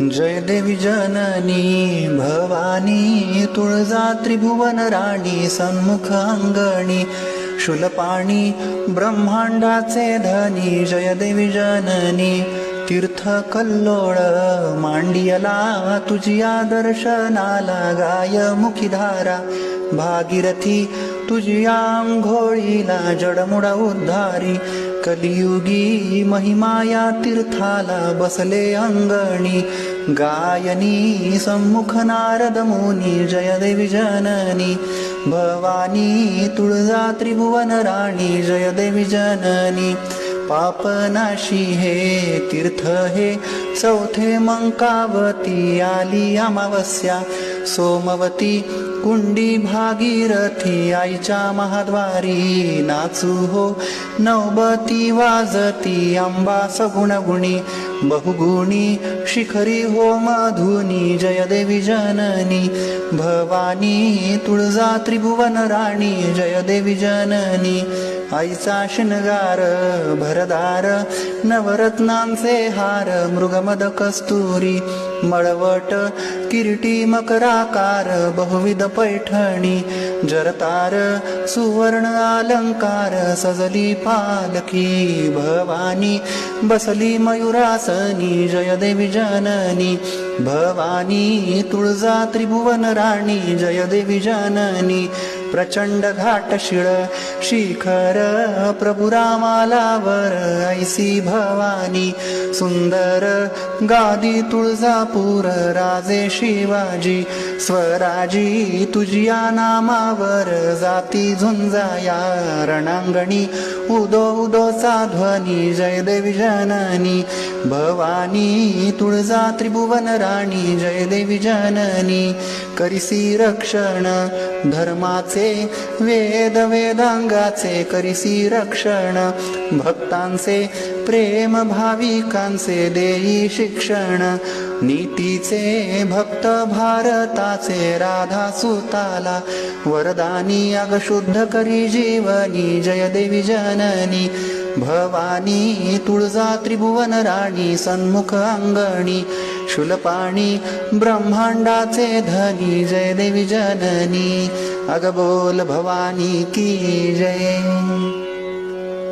जय देवी जननी भवानी तुळजा त्रिभुवन राणी सन्मुख अंगणी शूलपाणी ब्रह्मांडाचे धनी जय देवी जननी तीर्थ कल्लोळ मांडियला तुझी दर्शनाला गाय मुखीधारा भागीरथी तुझी आंघोळीला जडमुडा उद्धारी. कलियुगी महिमा या तीर्थाला बसले अंगणी. गायनी सम्मुख नारद मुनी जय देवी जननी. भवानी तुळजा त्रिभुवन राणी जय देवी जननी. पापनाशी हे तीर्थ हे. चौथे मंकावती आली अमावस्या. सोमवती कुंडी भागीरथी आईच्या महाद्वारी नाचू हो. नवबती वाजती आंबा सगुणगुणी. बहुगुणी शिखरी हो मधुनी. जयदेवी जननी. भवानी तुळजा त्रिभुवन राणी. जयदेवी जननी. आईचा शिनगार भरदार नवरत्नांचे हार मृगमद कस्तुरी मळवट किरीटी मकराकार बहुविध पैठणी जरतार सुवर्ण अलंकार सजली पालखी भवानी बसली मयुरासनी जयदेवी जननी भवानी तुळजा त्रिभुवन राणी जयदेवी जननी प्रचंड घाट शिळ शिखर प्रभु रामालावर ऐसी भवानी सुंदर गादी तुळजापूर राजे शिवाजी स्वराजी तुझ्या नामावर जाती झुंजाया रणांगणी. उदो उदोचा ध्वनी जय देवी जननी भवानी तुळजा त्रिभुवन राणी जय देवी जननी. करिसी रक्षण धर्माचे वेद वेदांगाचे करिसी रक्षण भक्तांचे प्रेम भाविकांचे देई शिक्षण. नीतीचे भक्त भारताचे राधा सुताला वरदानी अग शुद्ध करी जीवनी जय देवी जननी. भवानी तुळजा त्रिभुवन राणी सन्मुख अंगणी. शुलपाणी ब्रह्मांडाचे धनी जय देवी जननी. अग बोल भवानी की जय.